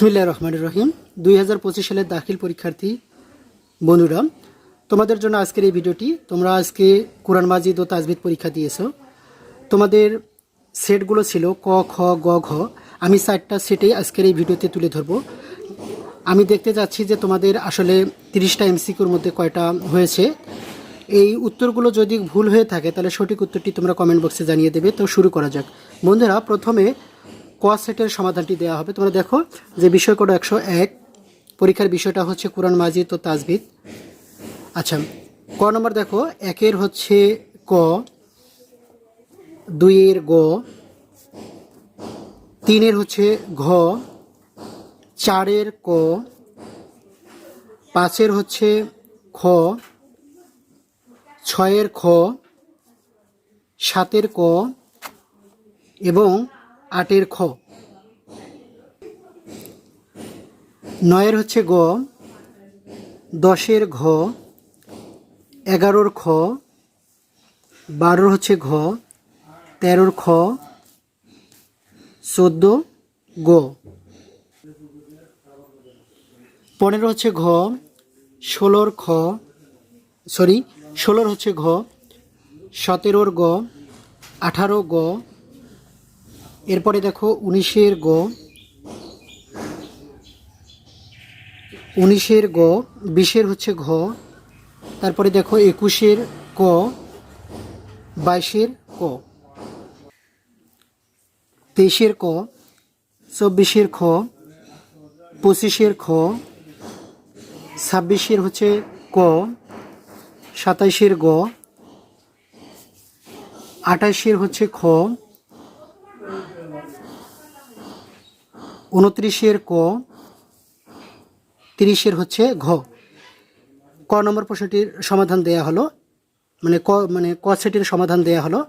বিসমিল্লাহ রহমান রহিম। দুই হাজার পঁচিশ সালের দাখিল পরীক্ষার্থী বন্ধুরা, তোমাদের জন্য আজকের এই ভিডিওটি তোমরা আজকে কোরআন মাজিদ ও তাজবিদ পরীক্ষা দিয়েছ। তোমাদের সেটগুলো ছিল ক, খ, গ, ঘ। আমি চারটা সেটেই আজকের এই ভিডিওতে তুলে ধরবো। আমি দেখতে যাচ্ছি যে তোমাদের আসলে তিরিশটা এমসিকিউর মধ্যে কয়টা হয়েছে। এই উত্তরগুলো যদি ভুল হয়ে থাকে, তাহলে সঠিক উত্তরটি তোমরা কমেন্ট বক্সে জানিয়ে দেবে। তো শুরু করা যাক। বন্ধুরা, প্রথমে ক সেটের সমাধানটি দেওয়া হবে। তোমরা দেখো যে বিষয় কোড একশো এক, পরীক্ষার বিষয়টা হচ্ছে কোরআন মাজিদ ও তাজবিদ। আচ্ছা ক নম্বর দেখো, একের হচ্ছে ক, দুইয়ের গ, তিনের হচ্ছে ঘ, চারের ক, পাঁচের হচ্ছে খ, ছয়ের খ, সাতের ক এবং আটের খ। নয়ের হচ্ছে গ, দশের ঘ, এগারোর খ, বারোর হচ্ছে ঘ, তেরোর খ, চোদ্দ, গ। পনেরো হচ্ছে ঘ, ষোলোর খ, সরি, ষোলোর হচ্ছে ঘ, সতেরোর গ, আঠারো গ এরপরে দেখো উনিশের গ। উনিশের গ, বিশের হচ্ছে ঘ। তারপরে দেখো একুশের ক, বাইশের ক। তেইশের ক, চব্বিশের খ, পঁচিশের খ, ছাব্বিশের হচ্ছে ক, সাতাইশের গ আঠাশের হচ্ছে খ উনত্রিশের ক, তিরিশের হচ্ছে ঘ। ক নম্বর প্রশ্নটির সমাধান দেয়া হলো মানে ক মানে ক সেটের সমাধান দেয়া হলো।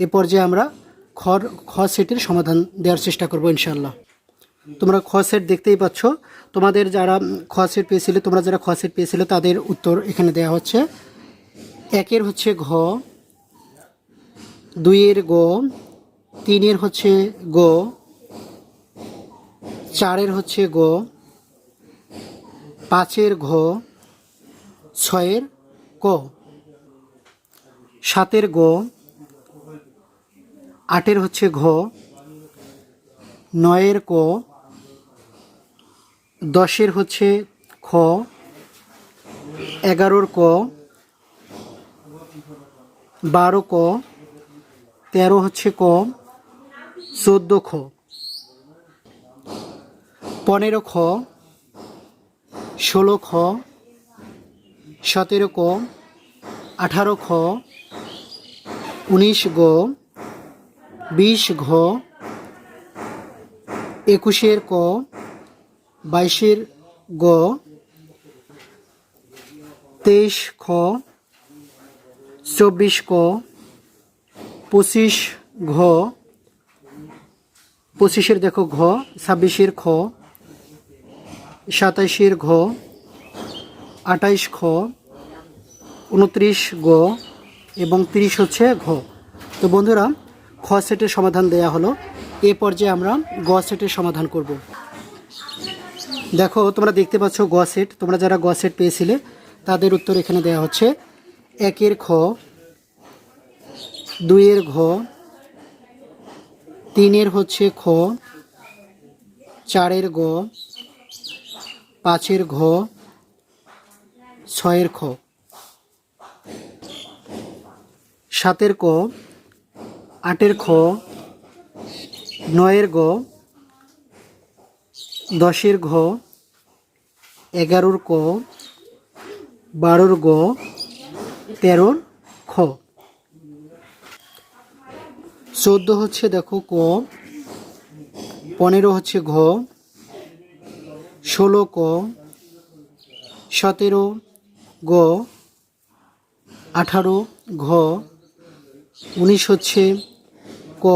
এ পর্যায়ে আমরা খর খ সেটের সমাধান দেওয়ার চেষ্টা করব ইনশাল্লাহ তোমরা খ সেট দেখতেই পাচ্ছ। তোমাদের যারা খ সেট পেয়েছিলে, তোমরা যারা খ সেট পেয়েছিলে, তাদের উত্তর এখানে দেয়া হচ্ছে। একের হচ্ছে ঘ, দুইয়ের গ, তিনের হচ্ছে গ চারের হচ্ছে গ, পাঁচের ঘ, ছয়ের ক, সাতের গ, আটের হচ্ছে ঘ, নয়ের ক, দশের হচ্ছে খ, এগারোর ক, বারো ক, তেরো হচ্ছে ক, চোদ্দ খ। পনেরো খ, ষোলো খ, সতেরো ক, আঠারো খ, উনিশ গ, বিশ ঘ, একুশের ক, বাইশের গ, তেইশ খ, চব্বিশ ক, পঁচিশ ঘ, পঁচিশের দেখো ঘ, ছাব্বিশের খ সাতাইশের ঘ, আটাইশ খ, উনত্রিশ গ এবং তিরিশ হচ্ছে ঘ। তো বন্ধুরা, খ সেটের সমাধান দেয়া হলো। এ পর্যায়ে আমরা গ সেটের সমাধান করব। দেখো, তোমরা দেখতে পাচ্ছ গ সেট। তোমরা যারা গ সেট পেয়েছিলে, তাদের উত্তর এখানে দেয়া হচ্ছে। একের খ, দুইয়ের ঘ, তিনের হচ্ছে খ, চারের গ পাঁচের ঘ, ছয়ের খ। সাতের ক, আটের খ, নয়ের গ, দশের ঘ, এগারোর ক, বারোর গ, তেরোর খ। চোদ্দ হচ্ছে দেখো ক, পনেরো হচ্ছে ঘ ষোলো ক, সতেরো গ, আঠারো ঘ, উনিশ হচ্ছে ক,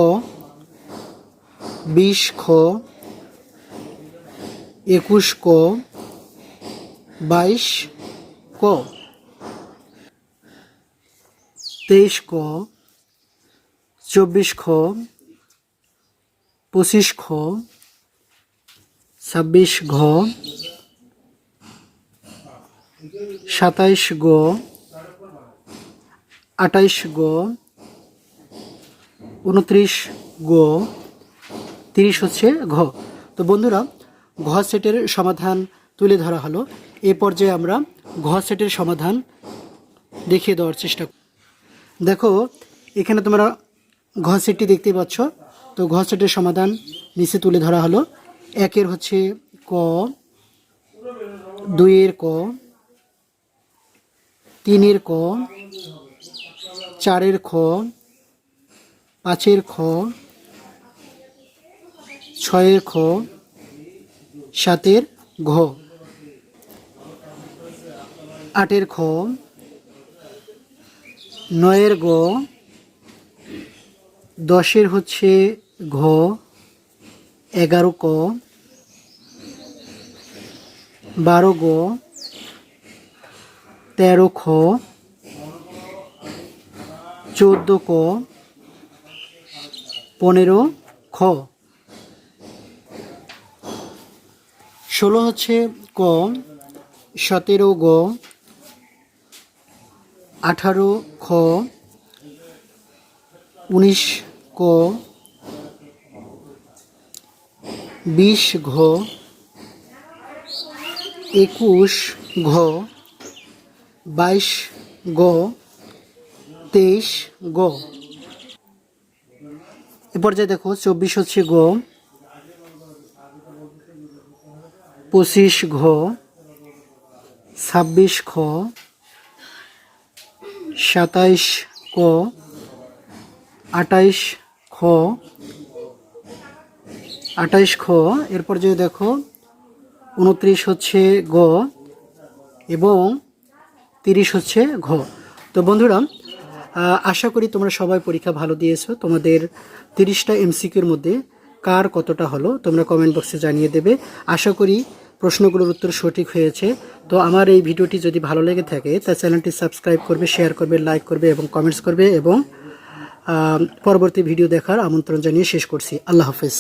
বিশ খ, একুশ ক, বাইশ ক। তেইশ ক, চব্বিশ খ, পঁচিশ খ ছাব্বিশ ঘ, সাতাইশ গ, আটাইশ গ, উনত্রিশ গ, তিরিশ হচ্ছে ঘ। তো বন্ধুরা, ঘ সেটের সমাধান তুলে ধরা হলো। এ পর্যায়ে আমরা ঘ সেটের সমাধান দেখিয়ে দেওয়ার চেষ্টা। দেখো, এখানে তোমরা ঘ সেটটি দেখতে পাচ্ছ। তো ঘ সেটের সমাধান নিচে তুলে ধরা হলো। একের হচ্ছে ক, দুইয়ের ক, তিনের ক, চারের খ, পাঁচের খ, ছয়ের খ, সাতের ঘ। আটের খ, নয়ের গ, দশের হচ্ছে ঘ এগারো ক, বারো গ, তেরো খ, চোদ্দ ক, পনেরো খ। ষোলো হচ্ছে ক, সতেরো গ, আঠারো খ, উনিশ ক বিশ ঘ, একুশ ঘ, বাইশ গ, তেইশ গ। এ পর্যায়ে দেখো, চব্বিশ হচ্ছে গ, পঁচিশ ঘ, ছাব্বিশ খ, সাতাইশ ক আটাইশ খ আটাইশ খ, এরপর যদি দেখো, উনত্রিশ হচ্ছে গ এবং তিরিশ হচ্ছে ঘ। তো বন্ধুরা আশা করি তোমরা সবাই পরীক্ষা ভালো দিয়েছ। তোমাদের তিরিশটা এমসিকিউর মধ্যে কার কতটা হলো, তোমরা কমেন্ট বক্সে জানিয়ে দেবে। আশা করি প্রশ্নগুলোর উত্তর সঠিক হয়েছে। তো আমার এই ভিডিওটি যদি ভালো লেগে থাকে, তা চ্যানেলটি সাবস্ক্রাইব করবে, শেয়ার করবে, লাইক করবে এবং কমেন্টস করবে এবং পরবর্তী ভিডিও দেখার আমন্ত্রণ জানিয়ে শেষ করছি। আল্লাহ হাফেজ।